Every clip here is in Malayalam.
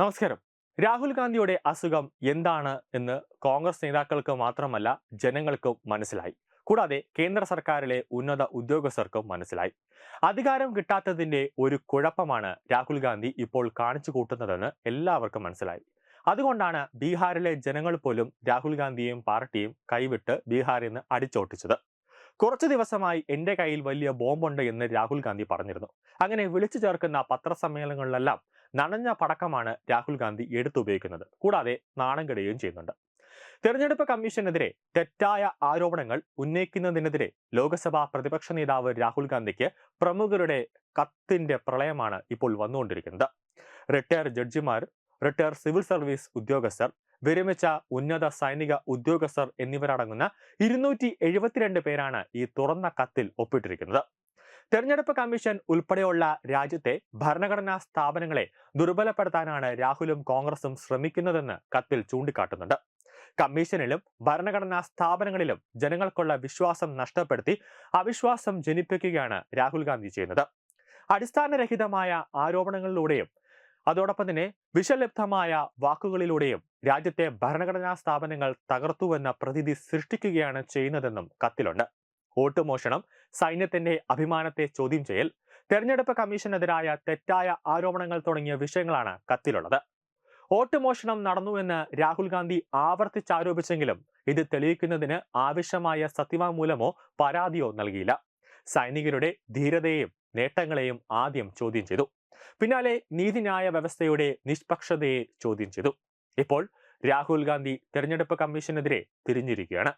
നമസ്കാരം. രാഹുൽ ഗാന്ധിയുടെ അസുഖം എന്താണ് എന്ന് കോൺഗ്രസ് നേതാക്കൾക്ക് മാത്രമല്ല ജനങ്ങൾക്കും മനസ്സിലായി. കൂടാതെ കേന്ദ്ര സർക്കാരിലെ ഉന്നത ഉദ്യോഗസ്ഥർക്കും മനസ്സിലായി. അധികാരം കിട്ടാത്തതിന്റെ ഒരു കുഴപ്പമാണ് രാഹുൽ ഗാന്ധി ഇപ്പോൾ കാണിച്ചു കൂട്ടുന്നതെന്ന് എല്ലാവർക്കും മനസ്സിലായി. അതുകൊണ്ടാണ് ബീഹാറിലെ ജനങ്ങൾ പോലും രാഹുൽ ഗാന്ധിയെയും പാർട്ടിയും കൈവിട്ട് ബീഹാറിൽ നിന്ന് അടിച്ചോട്ടിച്ചത്. കുറച്ചു ദിവസമായി എന്റെ കയ്യിൽ വലിയ ബോംബുണ്ട് എന്ന് രാഹുൽ ഗാന്ധി പറഞ്ഞിരുന്നു. അങ്ങനെ വിളിച്ചു ചേർക്കുന്ന പത്രസമ്മേളനങ്ങളിലെല്ലാം നനഞ്ഞ പടക്കമാണ് രാഹുൽ ഗാന്ധി എടുത്തുപയോഗിക്കുന്നത്. കൂടാതെ നാണം കെടുകയും ചെയ്യുന്നുണ്ട്. തെരഞ്ഞെടുപ്പ് കമ്മീഷനെതിരെ തെറ്റായ ആരോപണങ്ങൾ ഉന്നയിക്കുന്നതിനെതിരെ ലോക്സഭാ പ്രതിപക്ഷ നേതാവ് രാഹുൽ ഗാന്ധിക്ക് പ്രമുഖരുടെ കത്തിന്റെ പ്രളയമാണ് ഇപ്പോൾ വന്നുകൊണ്ടിരിക്കുന്നത്. റിട്ടയർ ജഡ്ജിമാർ റിട്ടയർ സിവിൽ സർവീസ് ഉദ്യോഗസ്ഥർ വിരമിച്ച ഉന്നത സൈനിക ഉദ്യോഗസ്ഥർ എന്നിവരടങ്ങുന്ന ഇരുന്നൂറ്റി പേരാണ് ഈ തുറന്ന കത്തിൽ ഒപ്പിട്ടിരിക്കുന്നത്. തെരഞ്ഞെടുപ്പ് കമ്മീഷൻ ഉൾപ്പെടെയുള്ള രാജ്യത്തെ ഭരണഘടനാ സ്ഥാപനങ്ങളെ ദുർബലപ്പെടുത്താനാണ് രാഹുലും കോൺഗ്രസും ശ്രമിക്കുന്നതെന്ന് കത്തിൽ ചൂണ്ടിക്കാട്ടുന്നുണ്ട്. കമ്മീഷനിലും ഭരണഘടനാ സ്ഥാപനങ്ങളിലും ജനങ്ങൾക്കുള്ള വിശ്വാസം നഷ്ടപ്പെടുത്തി അവിശ്വാസം ജനിപ്പിക്കുകയാണ് രാഹുൽ ഗാന്ധി ചെയ്യുന്നത്. അടിസ്ഥാനരഹിതമായ ആരോപണങ്ങളിലൂടെയും അതോടൊപ്പം തന്നെ വിഷലിപ്തമായ വാക്കുകളിലൂടെയും രാജ്യത്തെ ഭരണഘടനാ സ്ഥാപനങ്ങൾ തകർത്തുവെന്ന പ്രതീതി സൃഷ്ടിക്കുകയാണ് ചെയ്യുന്നതെന്നും കത്തിലുണ്ട്. വോട്ട് മോഷണം സൈന്യത്തിന്റെ അഭിമാനത്തെ ചോദ്യം ചെയ്യൽ തെരഞ്ഞെടുപ്പ് കമ്മീഷനെതിരായ തെറ്റായ ആരോപണങ്ങൾ തുടങ്ങിയ വിഷയങ്ങളാണ് കത്തിലുള്ളത്. വോട്ട് മോഷണം നടന്നുവെന്ന് രാഹുൽ ഗാന്ധി ആവർത്തിച്ചാരോപിച്ചെങ്കിലും ഇത് തെളിയിക്കുന്നതിന് ആവശ്യമായ സത്യവാങ്മൂലമോ പരാതിയോ നൽകിയില്ല. സൈനികരുടെ ധീരതയെയും നേട്ടങ്ങളെയും ആദ്യം ചോദ്യം ചെയ്തു. പിന്നാലെ നീതിന്യായ വ്യവസ്ഥയുടെ നിഷ്പക്ഷതയെ ചോദ്യം ചെയ്തു. ഇപ്പോൾ രാഹുൽ ഗാന്ധി തെരഞ്ഞെടുപ്പ് കമ്മീഷനെതിരെ തിരിഞ്ഞിരിക്കുകയാണ്.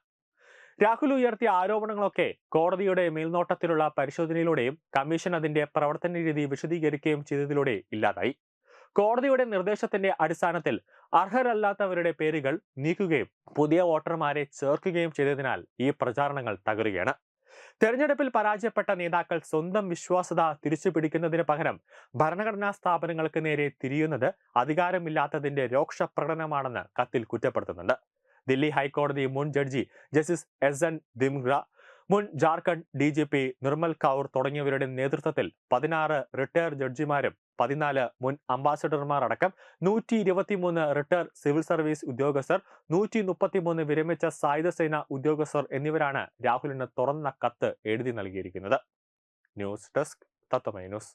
രാഹുൽ ഉയർത്തിയ ആരോപണങ്ങളൊക്കെ കോടതിയുടെ മേൽനോട്ടത്തിലുള്ള പരിശോധനയിലൂടെയും കമ്മീഷൻ അതിന്റെ പ്രവർത്തന രീതി വിശദീകരിക്കുകയും ചെയ്തതിലൂടെ ഇല്ലാതായി. കോടതിയുടെ നിർദ്ദേശത്തിന്റെ അടിസ്ഥാനത്തിൽ അർഹരല്ലാത്തവരുടെ പേരുകൾ നീക്കുകയും പുതിയ വോട്ടർമാരെ ചേർക്കുകയും ചെയ്തതിനാൽ ഈ പ്രചാരണങ്ങൾ തകരുകയാണ്. തെരഞ്ഞെടുപ്പിൽ പരാജയപ്പെട്ട നേതാക്കൾ സ്വന്തം വിശ്വാസത തിരിച്ചു പിടിക്കുന്നതിന് പകരം ഭരണഘടനാ സ്ഥാപനങ്ങൾക്ക് നേരെ തിരിയുന്നത് അധികാരമില്ലാത്തതിന്റെ രോക്ഷ പ്രകടനമാണെന്ന് കത്തിൽ കുറ്റപ്പെടുത്തുന്നുണ്ട്. ദില്ലി ഹൈക്കോടതി മുൻ judge justice S N Dhingra മുൻ Jharkhand D G P Nirmal Kaur തുടങ്ങിയവരുടെ നേതൃത്വത്തിൽ പതിനാറ് റിട്ടയർ ജഡ്ജിമാരും പതിനാല് മുൻ അംബാസഡർമാർ അടക്കം നൂറ്റി ഇരുപത്തിമൂന്ന് റിട്ടയർ സിവിൽ സർവീസ് ഉദ്യോഗസ്ഥർ നൂറ്റി മുപ്പത്തിമൂന്ന് വിരമിച്ച സായുധ സേന ഉദ്യോഗസ്ഥർ എന്നിവരാണ് രാഹുലിന് തുറന്ന കത്ത് എഴുതി നൽകിയിരിക്കുന്നത്. News desk Tatwamayi news.